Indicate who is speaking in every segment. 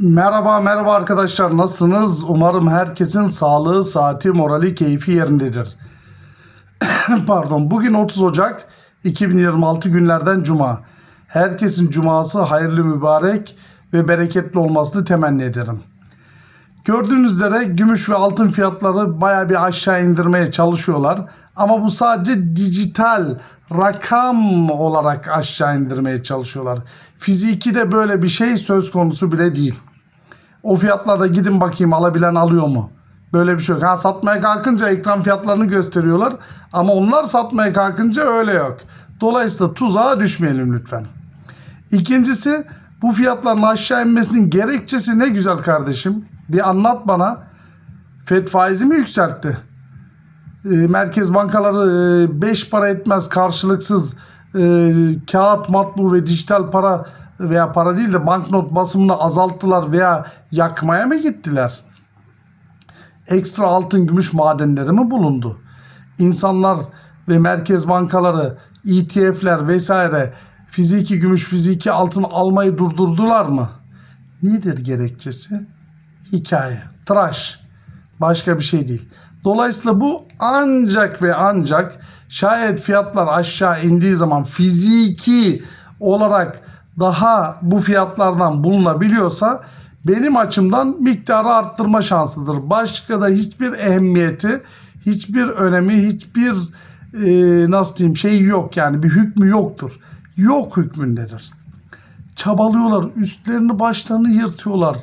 Speaker 1: Merhaba merhaba arkadaşlar nasılsınız? Umarım herkesin sağlığı, saati, morali, keyfi yerindedir. Pardon bugün 30 Ocak 2026 günlerden Cuma. Herkesin cuması hayırlı mübarek ve bereketli olmasını temenni ederim. Gördüğünüz üzere gümüş ve altın fiyatları baya bir aşağı indirmeye çalışıyorlar. Ama bu sadece dijital rakam olarak aşağı indirmeye çalışıyorlar. Fiziki de böyle bir şey söz konusu bile değil. O fiyatlarda gidin bakayım alabilen alıyor mu? Böyle bir şey yok. Ha satmaya kalkınca ekran fiyatlarını gösteriyorlar. Ama onlar satmaya kalkınca öyle yok. Dolayısıyla tuzağa düşmeyelim lütfen. İkincisi bu fiyatların aşağı inmesinin gerekçesi ne güzel kardeşim. Bir anlat bana. FED faizi mi yükseltti? E, merkez bankaları 5 para etmez karşılıksız e, kağıt, matbu ve dijital para veya para değil de banknot basımını azalttılar veya yakmaya mı gittiler? Ekstra altın gümüş madenleri mi bulundu? İnsanlar ve merkez bankaları, ETF'ler vesaire fiziki gümüş, fiziki altın almayı durdurdular mı? Nedir gerekçesi? Hikaye, tıraş. Başka bir şey değil. Dolayısıyla bu ancak ve ancak şayet fiyatlar aşağı indiği zaman fiziki olarak daha bu fiyatlardan bulunabiliyorsa benim açımdan miktarı arttırma şansıdır. Başka da hiçbir ehemmiyeti, hiçbir önemi, hiçbir e, nasıl diyeyim şey yok yani bir hükmü yoktur. Yok hükmündedir. Çabalıyorlar, üstlerini başlarını yırtıyorlar.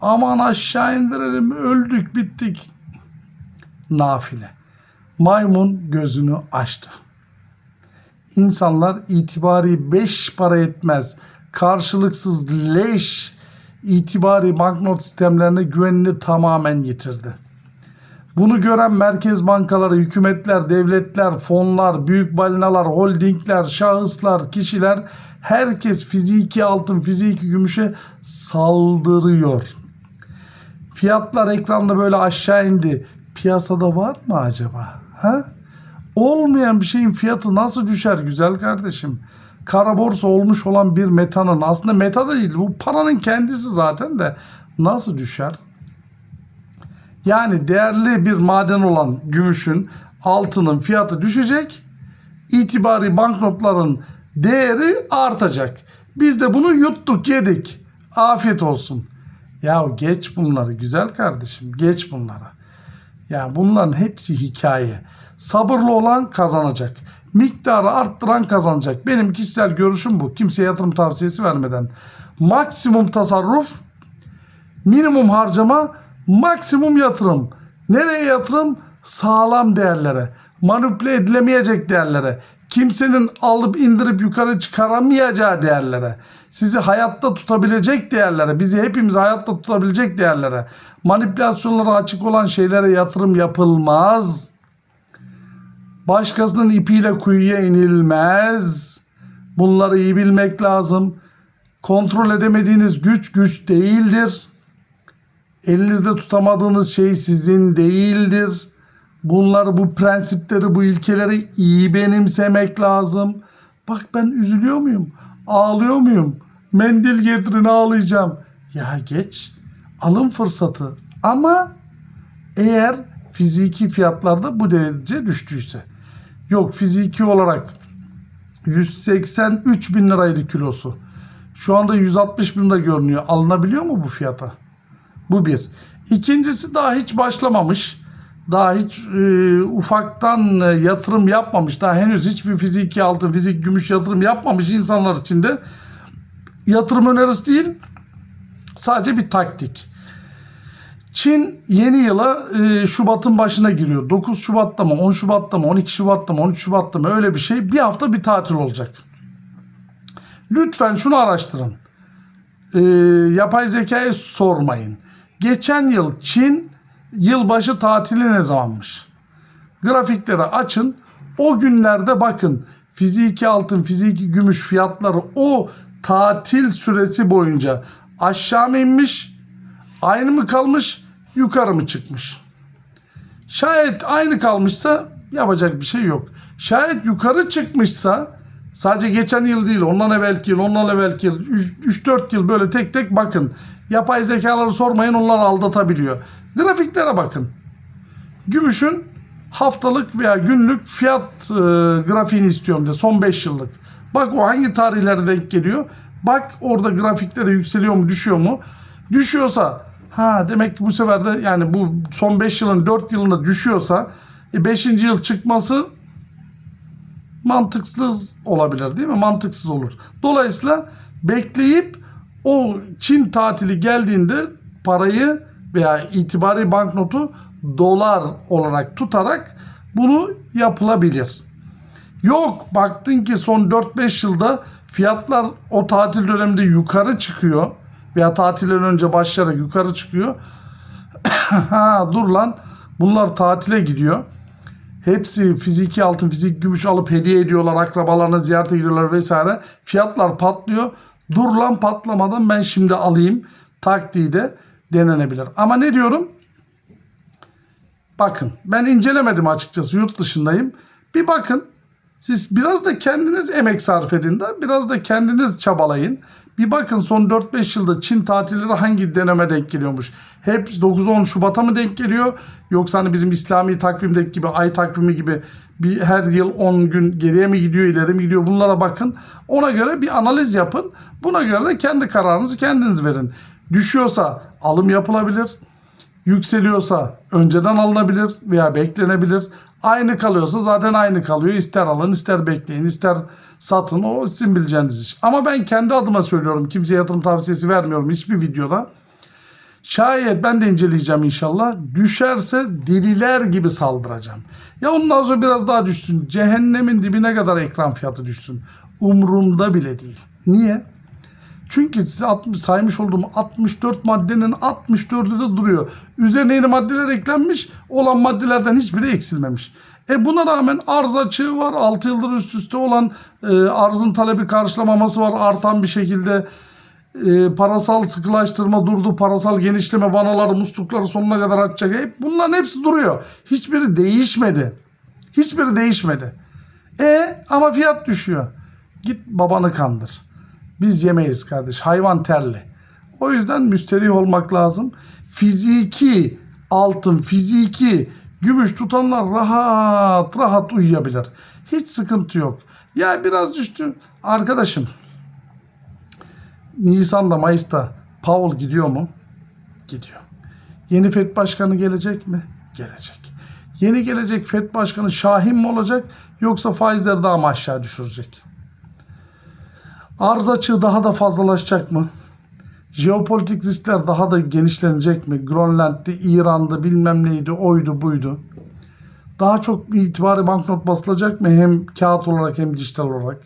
Speaker 1: Aman aşağı indirelim, öldük, bittik. Nafile. Maymun gözünü açtı. İnsanlar itibari beş para etmez, karşılıksız leş itibari banknot sistemlerine güvenini tamamen yitirdi. Bunu gören merkez bankaları, hükümetler, devletler, fonlar, büyük balinalar, holdingler, şahıslar, kişiler herkes fiziki altın, fiziki gümüşe saldırıyor. Fiyatlar ekranda böyle aşağı indi. Piyasada var mı acaba? Ha? Olmayan bir şeyin fiyatı nasıl düşer güzel kardeşim? Kara borsa olmuş olan bir metanın aslında meta da değil bu paranın kendisi zaten de nasıl düşer? Yani değerli bir maden olan gümüşün, altının fiyatı düşecek. İtibari banknotların değeri artacak. Biz de bunu yuttuk, yedik. Afiyet olsun. Ya geç bunları güzel kardeşim, geç bunları. Ya bunların hepsi hikaye. Sabırlı olan kazanacak. Miktarı arttıran kazanacak. Benim kişisel görüşüm bu. Kimseye yatırım tavsiyesi vermeden. Maksimum tasarruf, minimum harcama, maksimum yatırım. Nereye yatırım? Sağlam değerlere. Manipüle edilemeyecek değerlere. Kimsenin alıp indirip yukarı çıkaramayacağı değerlere. Sizi hayatta tutabilecek değerlere. Bizi hepimizi hayatta tutabilecek değerlere. Manipülasyonlara açık olan şeylere yatırım yapılmaz. Başkasının ipiyle kuyuya inilmez. Bunları iyi bilmek lazım. Kontrol edemediğiniz güç güç değildir. Elinizde tutamadığınız şey sizin değildir. Bunları, bu prensipleri, bu ilkeleri iyi benimsemek lazım. Bak ben üzülüyor muyum? Ağlıyor muyum? Mendil getirin ağlayacağım. Ya geç. Alın fırsatı. Ama eğer fiziki fiyatlarda bu derece düştüyse. Yok fiziki olarak 183 bin liraydı kilosu. Şu anda 160 bin lira görünüyor. Alınabiliyor mu bu fiyata? Bu bir. İkincisi daha hiç başlamamış. Daha hiç e, ufaktan e, yatırım yapmamış. Daha henüz hiçbir fiziki altın, fizik gümüş yatırım yapmamış insanlar için de yatırım önerisi değil. Sadece bir taktik. Çin yeni yıla e, Şubat'ın başına giriyor. 9 Şubat'ta mı, 10 Şubat'ta mı, 12 Şubat'ta mı, 13 Şubat'ta mı öyle bir şey. Bir hafta bir tatil olacak. Lütfen şunu araştırın. E, yapay zekaya sormayın. Geçen yıl Çin yılbaşı tatili ne zamanmış? Grafikleri açın. O günlerde bakın fiziki altın, fiziki gümüş fiyatları o tatil süresi boyunca aşağı mı inmiş, aynı mı kalmış, yukarı mı çıkmış? Şayet aynı kalmışsa yapacak bir şey yok. Şayet yukarı çıkmışsa Sadece geçen yıl değil, ondan evvelki yıl, ondan evvelki yıl, 3-4 yıl böyle tek tek bakın. Yapay zekaları sormayın, onlar aldatabiliyor. Grafiklere bakın. Gümüşün haftalık veya günlük fiyat e, grafiğini istiyorum de son 5 yıllık. Bak o hangi tarihlere denk geliyor. Bak orada grafiklere yükseliyor mu düşüyor mu? Düşüyorsa ha demek ki bu sefer de yani bu son 5 yılın 4 yılında düşüyorsa 5. yıl çıkması mantıksız olabilir değil mi? Mantıksız olur. Dolayısıyla bekleyip o Çin tatili geldiğinde parayı veya itibari banknotu dolar olarak tutarak bunu yapılabilir. Yok baktın ki son 4-5 yılda fiyatlar o tatil döneminde yukarı çıkıyor veya tatilden önce başlayarak yukarı çıkıyor. ha dur lan bunlar tatile gidiyor. Hepsi fiziki altın, fizik gümüş alıp hediye ediyorlar. Akrabalarına ziyarete gidiyorlar vesaire. Fiyatlar patlıyor. Dur lan patlamadan ben şimdi alayım taktiği de denenebilir. Ama ne diyorum? Bakın ben incelemedim açıkçası yurt dışındayım. Bir bakın siz biraz da kendiniz emek sarf edin de biraz da kendiniz çabalayın. Bir bakın son 4-5 yılda Çin tatilleri hangi döneme denk geliyormuş? Hep 9-10 Şubat'a mı denk geliyor? Yoksa hani bizim İslami takvimdeki gibi ay takvimi gibi bir her yıl 10 gün geriye mi gidiyor ileri mi gidiyor bunlara bakın. Ona göre bir analiz yapın. Buna göre de kendi kararınızı kendiniz verin. Düşüyorsa alım yapılabilir. Yükseliyorsa önceden alınabilir veya beklenebilir. Aynı kalıyorsa zaten aynı kalıyor. İster alın ister bekleyin ister satın o sizin bileceğiniz iş. Ama ben kendi adıma söylüyorum. Kimseye yatırım tavsiyesi vermiyorum hiçbir videoda. Şayet ben de inceleyeceğim inşallah. Düşerse deliler gibi saldıracağım. Ya ondan sonra biraz daha düşsün. Cehennemin dibine kadar ekran fiyatı düşsün. Umrumda bile değil. Niye? Çünkü size 60 saymış olduğum 64 maddenin 64'ü de duruyor. Üzerine yeni maddeler eklenmiş. Olan maddelerden hiçbiri eksilmemiş. E buna rağmen arz açığı var. 6 yıldır üst üste olan e, arzın talebi karşılamaması var. Artan bir şekilde e, parasal sıkılaştırma durdu. Parasal genişleme vanaları, muslukları sonuna kadar açacak. Hep bunların hepsi duruyor. Hiçbiri değişmedi. Hiçbiri değişmedi. E ama fiyat düşüyor. Git babanı kandır. Biz yemeyiz kardeş. Hayvan terli. O yüzden müsterih olmak lazım. Fiziki altın, fiziki gümüş tutanlar rahat rahat uyuyabilir. Hiç sıkıntı yok. Ya biraz düştü. Arkadaşım Nisan'da Mayıs'ta Powell gidiyor mu? Gidiyor. Yeni FED Başkanı gelecek mi? Gelecek. Yeni gelecek FED Başkanı Şahin mi olacak yoksa faizleri daha mı aşağı düşürecek? Arz açığı daha da fazlalaşacak mı? Jeopolitik riskler daha da genişlenecek mi? Grönland'de, İran'da bilmem neydi, oydu buydu. Daha çok itibari banknot basılacak mı? Hem kağıt olarak hem dijital olarak.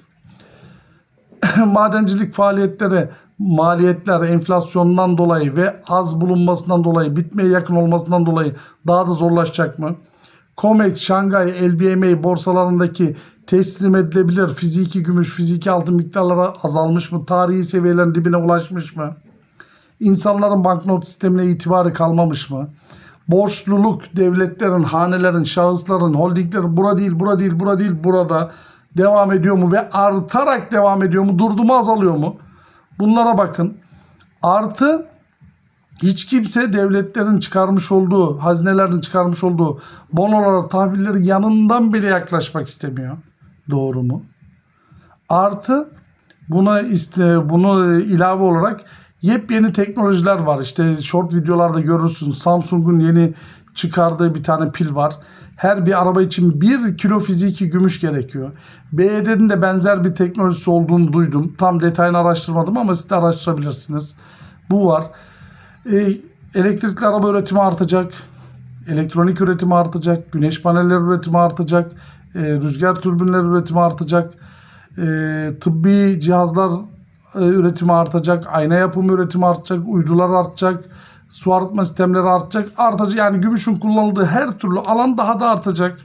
Speaker 1: Madencilik faaliyetleri, maliyetler enflasyondan dolayı ve az bulunmasından dolayı, bitmeye yakın olmasından dolayı daha da zorlaşacak mı? COMEX, Şangay, LBMA borsalarındaki teslim edilebilir fiziki gümüş, fiziki altın miktarları azalmış mı? Tarihi seviyelerin dibine ulaşmış mı? İnsanların banknot sistemine itibarı kalmamış mı? Borçluluk devletlerin, hanelerin, şahısların, holdinglerin bura değil, bura değil, bura değil, burada devam ediyor mu ve artarak devam ediyor mu? Durdu mu azalıyor mu? Bunlara bakın. Artı hiç kimse devletlerin çıkarmış olduğu, hazinelerin çıkarmış olduğu bonolara, tahvilleri yanından bile yaklaşmak istemiyor. Doğru mu? Artı buna iste, bunu ilave olarak yepyeni teknolojiler var. İşte short videolarda görürsünüz. Samsung'un yeni çıkardığı bir tane pil var. Her bir araba için bir kilo fiziki gümüş gerekiyor. BYD'nin de benzer bir teknolojisi olduğunu duydum. Tam detayını araştırmadım ama siz de araştırabilirsiniz. Bu var. E, elektrikli araba üretimi artacak. Elektronik üretimi artacak. Güneş panelleri üretimi artacak. E, rüzgar türbinleri üretimi artacak. E, tıbbi cihazlar üretimi artacak. Ayna yapımı üretimi artacak. Uydular artacak. Su arıtma sistemleri artacak. Artacak. Yani gümüşün kullanıldığı her türlü alan daha da artacak.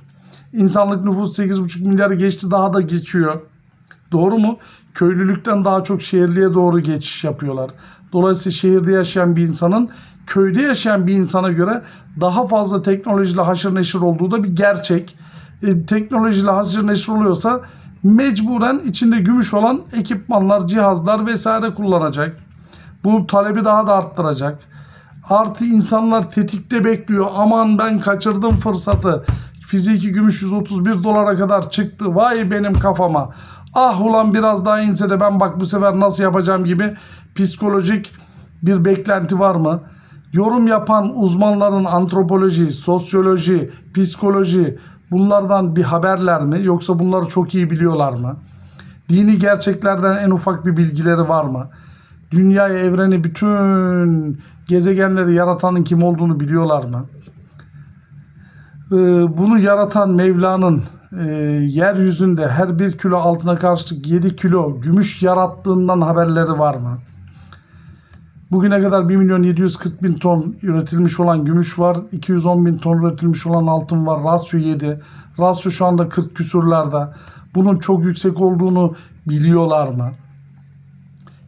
Speaker 1: İnsanlık nüfusu 8,5 milyar geçti daha da geçiyor. Doğru mu? Köylülükten daha çok şehirliğe doğru geçiş yapıyorlar. Dolayısıyla şehirde yaşayan bir insanın köyde yaşayan bir insana göre daha fazla teknolojiyle haşır neşir olduğu da bir gerçek. E, teknolojiyle haşır neşir oluyorsa mecburen içinde gümüş olan ekipmanlar, cihazlar vesaire kullanacak. Bu talebi daha da arttıracak. Artı insanlar tetikte bekliyor. Aman ben kaçırdım fırsatı. Fiziki gümüş 131 dolara kadar çıktı. Vay benim kafama. Ah ulan biraz daha inse de ben bak bu sefer nasıl yapacağım gibi psikolojik bir beklenti var mı? Yorum yapan uzmanların antropoloji, sosyoloji, psikoloji bunlardan bir haberler mi? Yoksa bunları çok iyi biliyorlar mı? Dini gerçeklerden en ufak bir bilgileri var mı? Dünyayı, evreni, bütün gezegenleri yaratanın kim olduğunu biliyorlar mı? Ee, bunu yaratan Mevla'nın e, yeryüzünde her bir kilo altına karşılık 7 kilo gümüş yarattığından haberleri var mı? Bugüne kadar 1 milyon 740 bin ton üretilmiş olan gümüş var. 210 bin ton üretilmiş olan altın var. Rasyo 7. Rasyo şu anda 40 küsurlarda. Bunun çok yüksek olduğunu biliyorlar mı?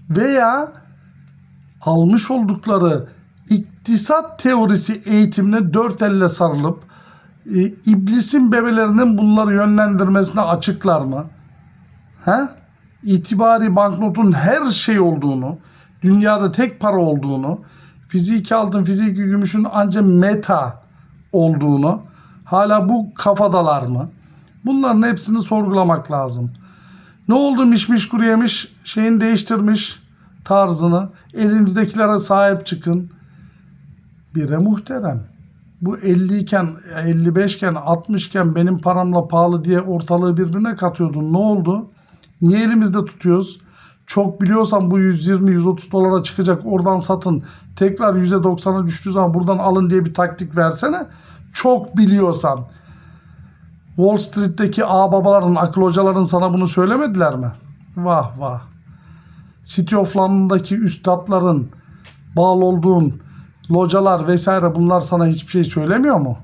Speaker 1: Veya almış oldukları iktisat teorisi eğitimine dört elle sarılıp e, iblisin bebelerinin bunları yönlendirmesine açıklar mı? He? İtibari banknotun her şey olduğunu, dünyada tek para olduğunu, fiziki altın, fiziki gümüşün ancak meta olduğunu, hala bu kafadalar mı? Bunların hepsini sorgulamak lazım. Ne oldu mişmiş kuru yemiş şeyini değiştirmiş tarzını. Elinizdekilere sahip çıkın. Bire muhterem. Bu 50 iken, 55 iken, 60 iken benim paramla pahalı diye ortalığı birbirine katıyordun. Ne oldu? Niye elimizde tutuyoruz? Çok biliyorsan bu 120-130 dolara çıkacak oradan satın. Tekrar %90'a düştüğü zaman buradan alın diye bir taktik versene. Çok biliyorsan. Wall Street'teki ağababaların, akıl hocaların sana bunu söylemediler mi? Vah vah. City of London'daki üstadların bağlı olduğun localar vesaire bunlar sana hiçbir şey söylemiyor mu?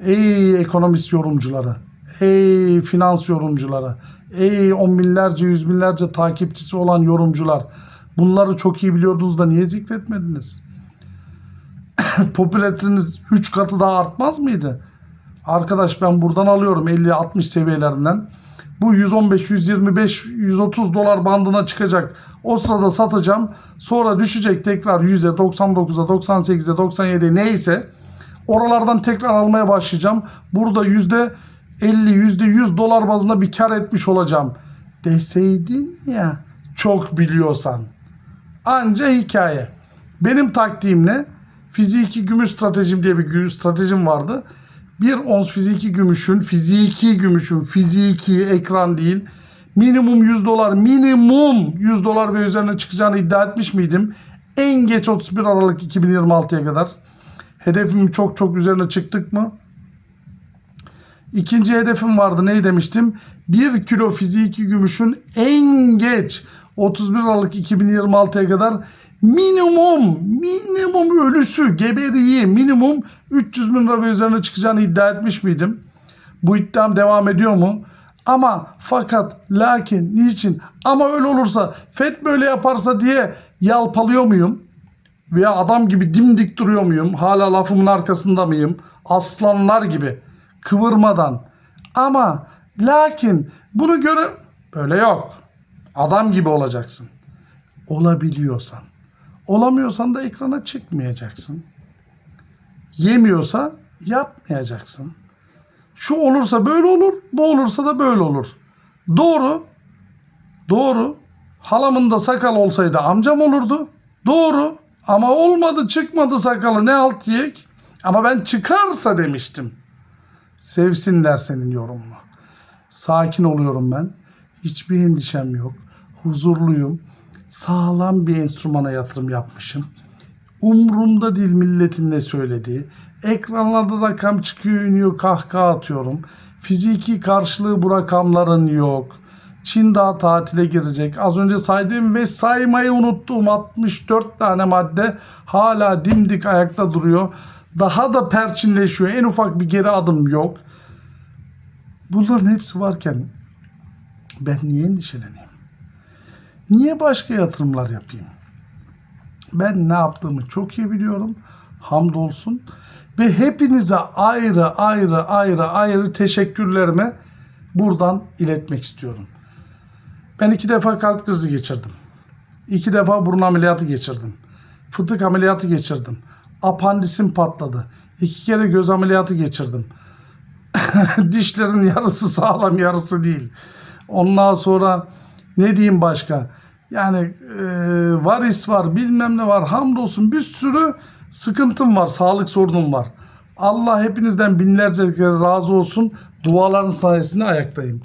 Speaker 1: Ey ekonomist yorumcuları, ey finans yorumcuları, ey on binlerce, yüz binlerce takipçisi olan yorumcular. Bunları çok iyi biliyordunuz da niye zikretmediniz? Popülariteniz 3 katı daha artmaz mıydı? Arkadaş ben buradan alıyorum 50-60 seviyelerinden. Bu 115, 125, 130 dolar bandına çıkacak. O sırada satacağım. Sonra düşecek tekrar 100'e, 99'a, 98'e, 97'ye neyse. Oralardan tekrar almaya başlayacağım. Burada yüzde 50, yüzde 100 dolar bazında bir kar etmiş olacağım. Deseydin ya çok biliyorsan. Anca hikaye. Benim taktiğim ne? Fiziki gümüş stratejim diye bir stratejim vardı. Bir ons fiziki gümüşün, fiziki gümüşün, fiziki ekran değil, minimum 100 dolar, minimum 100 dolar ve üzerine çıkacağını iddia etmiş miydim? En geç 31 Aralık 2026'ya kadar. Hedefim çok çok üzerine çıktık mı? İkinci hedefim vardı. Ne demiştim? 1 kilo fiziki gümüşün en geç 31 Aralık 2026'ya kadar minimum minimum ölüsü geberiyi minimum 300 bin lira üzerine çıkacağını iddia etmiş miydim? Bu iddiam devam ediyor mu? Ama fakat lakin niçin ama öyle olursa FED böyle yaparsa diye yalpalıyor muyum? Veya adam gibi dimdik duruyor muyum? Hala lafımın arkasında mıyım? Aslanlar gibi kıvırmadan. Ama lakin bunu göre böyle yok. Adam gibi olacaksın. Olabiliyorsan. Olamıyorsan da ekrana çıkmayacaksın. Yemiyorsa yapmayacaksın. Şu olursa böyle olur, bu olursa da böyle olur. Doğru. Doğru. Halamın da sakal olsaydı amcam olurdu. Doğru. Ama olmadı çıkmadı sakalı ne alt yiyek. Ama ben çıkarsa demiştim. Sevsinler senin yorumunu. Sakin oluyorum ben. Hiçbir endişem yok. Huzurluyum. Sağlam bir enstrümana yatırım yapmışım. Umrumda değil milletin ne söylediği. Ekranlarda rakam çıkıyor iniyor kahkaha atıyorum. Fiziki karşılığı bu rakamların yok. Çin daha tatile girecek. Az önce saydığım ve saymayı unuttuğum 64 tane madde hala dimdik ayakta duruyor. Daha da perçinleşiyor. En ufak bir geri adım yok. Bunların hepsi varken ben niye endişeleneyim? Niye başka yatırımlar yapayım? Ben ne yaptığımı çok iyi biliyorum. Hamdolsun. Ve hepinize ayrı ayrı ayrı ayrı teşekkürlerimi buradan iletmek istiyorum. Ben iki defa kalp krizi geçirdim. İki defa burun ameliyatı geçirdim. Fıtık ameliyatı geçirdim. Apandisim patladı. İki kere göz ameliyatı geçirdim. Dişlerin yarısı sağlam yarısı değil. Ondan sonra ne diyeyim başka? Yani e, varis var bilmem ne var hamdolsun bir sürü sıkıntım var sağlık sorunum var. Allah hepinizden binlerce kere razı olsun duaların sayesinde ayaktayım.